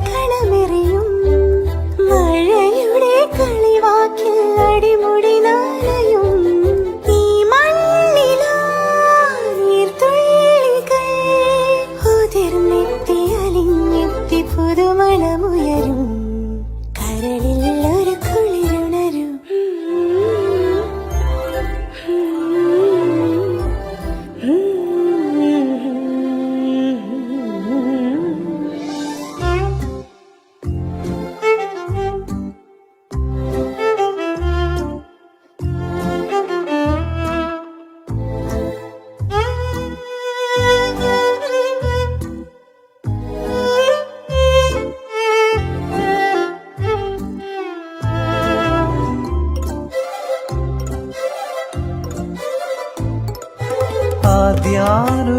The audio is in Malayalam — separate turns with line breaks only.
ജലകളമെറിയും മഴയുടെ
ആദ്യാനുരാഗത്തിൻ